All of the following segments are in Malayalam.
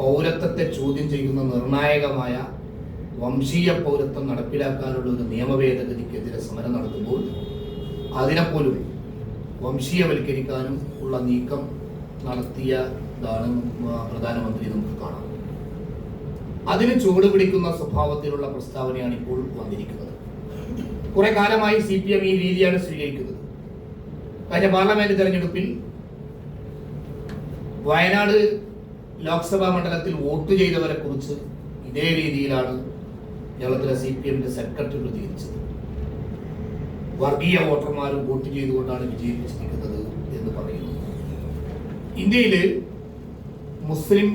പൗരത്വത്തെ ചോദ്യം ചെയ്യുന്ന നിർണായകമായ വംശീയ പൗരത്വം നടപ്പിലാക്കാനുള്ള ഒരു നിയമ ഭേദഗതിക്കെതിരെ സമരം നടത്തുമ്പോൾ അതിനെപ്പോലും വംശീയവൽക്കരിക്കാനും ഉള്ള നീക്കം നടത്തിയതാണ് പ്രധാനമന്ത്രി നമുക്ക് കാണാം. അതിന് ചുവട് പിടിക്കുന്ന സ്വഭാവത്തിലുള്ള പ്രസ്താവനയാണ് ഇപ്പോൾ വന്നിരിക്കുന്നത്. കുറെ കാലമായി സി പി എം ഈ രീതിയാണ് സ്വീകരിക്കുന്നത്. കഴിഞ്ഞ പാർലമെന്റ് തെരഞ്ഞെടുപ്പിൽ വയനാട് ലോക്സഭാ മണ്ഡലത്തിൽ വോട്ട് ചെയ്തവരെ കുറിച്ച് ഇതേ രീതിയിലാണ് കേരളത്തിലെ സി പി എമ്മിന്റെ സെക്രട്ടറി പ്രതികരിച്ചത്. വർഗീയ വോട്ടർമാരും വോട്ട് ചെയ്തുകൊണ്ടാണ് വിജയിപ്പിച്ചിരിക്കുന്നത് എന്ന് പറയുന്നു. ഇന്ത്യയിൽ മുസ്ലിം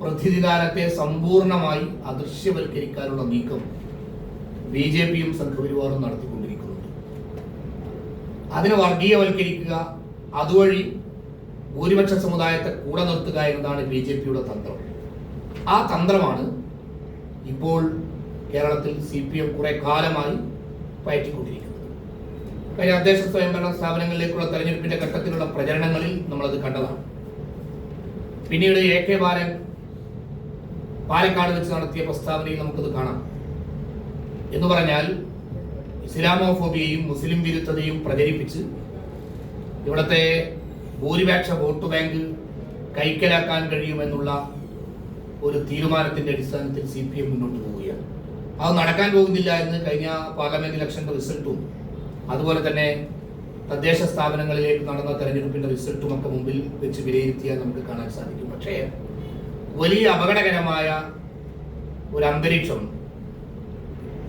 പ്രതിനിധാനത്തെ സമ്പൂർണമായി അദൃശ്യവൽക്കരിക്കാനുള്ള നീക്കം ബി ജെ പിയും സംഘപരിവാറും നടത്തിക്കൊണ്ടിരിക്കുന്നുണ്ട്. അതിനെ വർഗീയവൽക്കരിക്കുക അതുവഴി ഭൂരിപക്ഷ സമുദായത്തെ കൂടെ നിർത്തുക എന്നതാണ് ബി ജെ പിയുടെ തന്ത്രം. ആ തന്ത്രമാണ് ഇപ്പോൾ കേരളത്തിൽ സി പി എം കുറെ കാലമായി പയറ്റിക്കൊണ്ടിരിക്കുന്നത്. കഴിഞ്ഞ തദ്ദേശ സ്വയംഭരണ സ്ഥാപനങ്ങളിലേക്കുള്ള തെരഞ്ഞെടുപ്പിന്റെ ഘട്ടത്തിലുള്ള പ്രചരണങ്ങളിൽ നമ്മളത് കണ്ടതാണ്. പിന്നീട് എ കെ ബാലൻ പാലക്കാട് വെച്ച് നടത്തിയ പ്രസ്താവനയിൽ നമുക്കത് കാണാം. എന്ന് പറഞ്ഞാൽ ഇസ്ലാമോഫോബിയയും മുസ്ലിം വിരുദ്ധതയും പ്രചരിപ്പിച്ച് ഇവിടുത്തെ ഭൂരിപക്ഷ വോട്ട് ബാങ്ക് കൈക്കലാക്കാൻ കഴിയുമെന്നുള്ള ഒരു തീരുമാനത്തിന്റെ അടിസ്ഥാനത്തിൽ സി പി എം മുന്നോട്ട് പോവുകയാണ്. അത് നടക്കാൻ പോകുന്നില്ല എന്ന് കഴിഞ്ഞ പാർലമെന്റ് ഇലക്ഷന്റെ റിസൾട്ടും അതുപോലെ തന്നെ തദ്ദേശ സ്ഥാപനങ്ങളിലേക്ക് നടന്ന തെരഞ്ഞെടുപ്പിന്റെ റിസൾട്ടും ഒക്കെ മുമ്പിൽ വെച്ച് വിലയിരുത്തിയാൽ നമുക്ക് കാണാൻ സാധിക്കും. പക്ഷേ വലിയ അപകടകരമായ ഒരു അന്തരീക്ഷം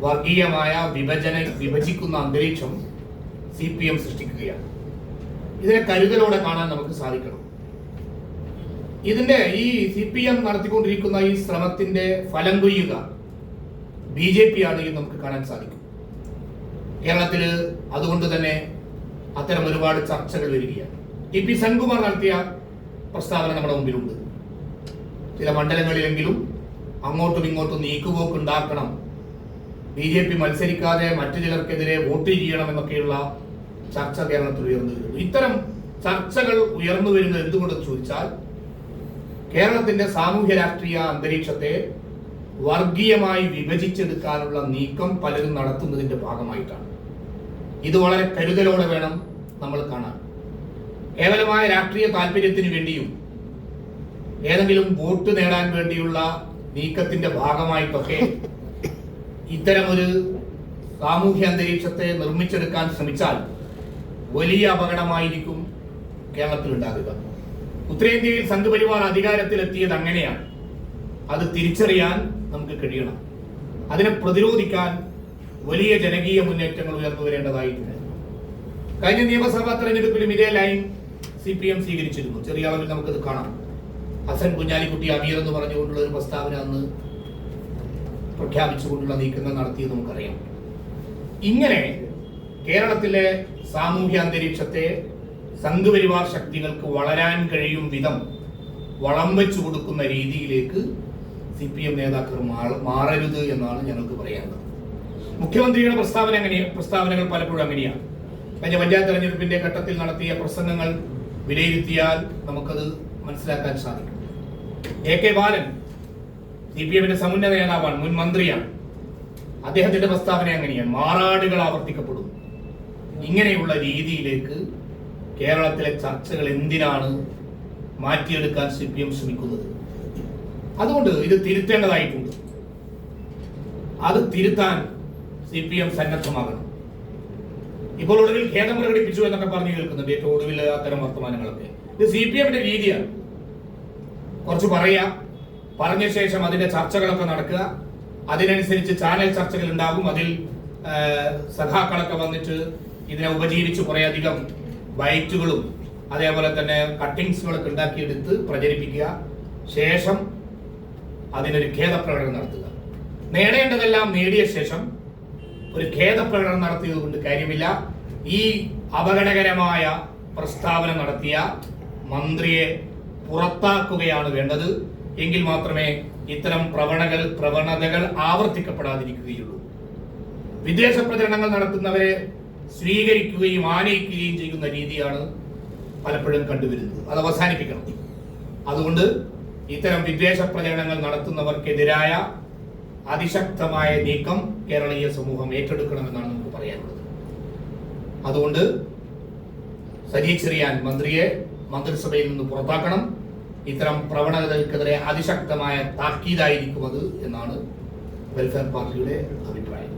വർഗീയമായ വിഭജന വിഭജിക്കുന്ന അന്തരീക്ഷം സി പി എം സൃഷ്ടിക്കുകയാണ്. ഇതിനെ കരുതലോടെ കാണാൻ നമുക്ക് സാധിക്കണം. ഇതിന്റെ ഈ സി പി എം നടത്തിക്കൊണ്ടിരിക്കുന്ന ഈ ശ്രമത്തിന്റെ ഫലം കൊയ്യുക ബി ജെ പി ആണ് എന്ന് നമുക്ക് കാണാൻ സാധിക്കും. കേരളത്തിൽ അതുകൊണ്ട് തന്നെ അത്തരം ഒരുപാട് ചർച്ചകൾ വരികയാണ്. ടി പി സെൻകുമാർ നടത്തിയ പ്രസ്താവന നമ്മുടെ മുമ്പിലുണ്ട്. ചില മണ്ഡലങ്ങളിലെങ്കിലും അങ്ങോട്ടും ഇങ്ങോട്ടും നീക്കുപോക്ക് ഉണ്ടാക്കണം. ബി ജെ പി മത്സരിക്കാതെ മറ്റു ചിലർക്കെതിരെ വോട്ട് ചെയ്യണം എന്നൊക്കെയുള്ള ചർച്ച കേരളത്തിൽ ഉയർന്നു വരുന്നു. ഇത്തരം ചർച്ചകൾ ഉയർന്നു വരുന്നത് എന്തുകൊണ്ടെന്ന് ചോദിച്ചാൽ കേരളത്തിന്റെ സാമൂഹ്യ രാഷ്ട്രീയ അന്തരീക്ഷത്തെ വർഗീയമായി വിഭജിച്ചെടുക്കാനുള്ള നീക്കം പലരും നടത്തുന്നതിന്റെ ഭാഗമായിട്ടാണ്. ഇത് വളരെ കരുതലോടെ വേണം നമ്മൾ കാണാൻ. കേവലമായ രാഷ്ട്രീയ താല്പര്യത്തിന് വേണ്ടിയും ഏതെങ്കിലും വോട്ട് നേടാൻ വേണ്ടിയുള്ള നീക്കത്തിന്റെ ഭാഗമായിട്ടൊക്കെ ഇത്തരമൊരു സാമൂഹ്യ അന്തരീക്ഷത്തെ നിർമ്മിച്ചെടുക്കാൻ ശ്രമിച്ചാൽ വലിയ അപകടമായിരിക്കും കേരളത്തിൽ ഉണ്ടാകുക ഉത്തരേന്ത്യയിൽ സംഘപരിവാർ അധികാരത്തിലെത്തിയത് അങ്ങനെയാണ്. അത് തിരിച്ചറിയാൻ നമുക്ക് കഴിയണം. അതിനെ പ്രതിരോധിക്കാൻ വലിയ ജനകീയ മുന്നേറ്റങ്ങൾ ഉയർന്നു വരേണ്ടതായിട്ടുണ്ട്. കഴിഞ്ഞ നിയമസഭാ തെരഞ്ഞെടുപ്പിലും ഇതേ ലൈൻ സി പി എം സ്വീകരിച്ചിരുന്നു. ചെറിയ അളവിൽ നമുക്കത് കാണാം. ഹസൻ കുഞ്ഞാലിക്കുട്ടി അമീർ എന്ന് പറഞ്ഞുകൊണ്ടുള്ള ഒരു പ്രസ്താവന അന്ന് പ്രഖ്യാപിച്ചുകൊണ്ടുള്ള നീക്കങ്ങൾ നടത്തിയത് നമുക്കറിയാം. ഇങ്ങനെ കേരളത്തിലെ സാമൂഹ്യ അന്തരീക്ഷത്തെ സംഘപരിവാർ ശക്തികൾക്ക് വളരാൻ കഴിയും വിധം വളം വെച്ചു കൊടുക്കുന്ന രീതിയിലേക്ക് സി പി എം നേതാക്കൾ മാറരുത് എന്നാണ് ഞങ്ങൾക്ക് പറയാനുള്ളത്. മുഖ്യമന്ത്രിയുടെ പ്രസ്താവന എങ്ങനെയാണ് പ്രസ്താവനകൾ പലപ്പോഴും അങ്ങനെയാണ്. കഴിഞ്ഞ പഞ്ചായത്ത് തെരഞ്ഞെടുപ്പിന്റെ ഘട്ടത്തിൽ നടത്തിയ പ്രസംഗങ്ങൾ വിലയിരുത്തിയാൽ നമുക്കത് മനസ്സിലാക്കാൻ സാധിക്കും. A K Balan C P എമ്മിന്റെ സമുന്നത നേതാവാണ് മുൻ മന്ത്രിയാണ്. അദ്ദേഹത്തിന്റെ പ്രസ്താവന അങ്ങനെയാണ് മാറാടുകൾ ആവർത്തിക്കപ്പെടും ഇങ്ങനെയുള്ള രീതിയിലേക്ക് കേരളത്തിലെ ചർച്ചകൾ എന്തിനാണ് മാറ്റിയെടുക്കാൻ സി പി എം ശ്രമിക്കുന്നത്? അതുകൊണ്ട് ഇത് തിരുത്തേണ്ടതായിട്ടുണ്ട്. അത് തിരുത്താൻ സി പി എം സന്നദ്ധമാകണം. ഇപ്പോൾ ഒടുവിൽ ഖേദം പ്രകടിപ്പിച്ചു എന്നൊക്കെ പറഞ്ഞു കേൾക്കുന്നുണ്ട് ഏറ്റവും ഒടുവിൽ അത്തരം വർത്തമാനങ്ങളൊക്കെ. ഇത് സി പി എമ്മിന്റെ രീതിയാണ്. കുറച്ച് പറയാം. പറഞ്ഞ ശേഷം അതിന്റെ ചർച്ചകളൊക്കെ നടക്കുക. അതിനനുസരിച്ച് ചാനൽ ചർച്ചകൾ ഉണ്ടാകും. അതിൽ സഖാക്കളൊക്കെ വന്നിട്ട് ഇതിനെ ഉപജീവിച്ച് കുറെ അധികം ബൈറ്റുകളും അതേപോലെ തന്നെ കട്ടിങ്സുകളൊക്കെ ഉണ്ടാക്കിയെടുത്ത് പ്രചരിപ്പിക്കുക. ശേഷം അതിനൊരു ഖേദപ്രകടനം നടത്തുക. നേടേണ്ടതെല്ലാം നേടിയ ശേഷം ഒരു ഖേദപ്രകടനം നടത്തിയത് കൊണ്ട് കാര്യമില്ല. ഈ അപകടകരമായ പ്രസ്താവന നടത്തിയ മന്ത്രിയെ പുറത്താക്കുകയാണ് വേണ്ടത്. എങ്കിൽ മാത്രമേ ഇത്തരം പ്രവണകൾ പ്രവണതകൾ ആവർത്തിക്കപ്പെടാതിരിക്കുകയുള്ളൂ. വിദേശ പ്രചരണങ്ങൾ നടത്തുന്നവരെ സ്വീകരിക്കുകയും ആനയിക്കുകയും ചെയ്യുന്ന രീതിയാണ് പലപ്പോഴും കണ്ടുവരുന്നത്. അത് അവസാനിപ്പിക്കണം. അതുകൊണ്ട് ഇത്തരം വിദ്വേഷ പ്രചരണങ്ങൾ നടത്തുന്നവർക്കെതിരായ അതിശക്തമായ നീക്കം കേരളീയ സമൂഹം ഏറ്റെടുക്കണമെന്നാണ് നമുക്ക് പറയാനുള്ളത്. അതുകൊണ്ട് സജി ചെറിയാൻ മന്ത്രിയെ മന്ത്രിസഭയിൽ നിന്ന് പുറത്താക്കണം. ഇത്തരം പ്രവണതകൾക്കെതിരെ അതിശക്തമായ താക്കീതായിരിക്കും അത് എന്നാണ് വെൽഫെയർ പാർട്ടിയുടെ അഭിപ്രായം.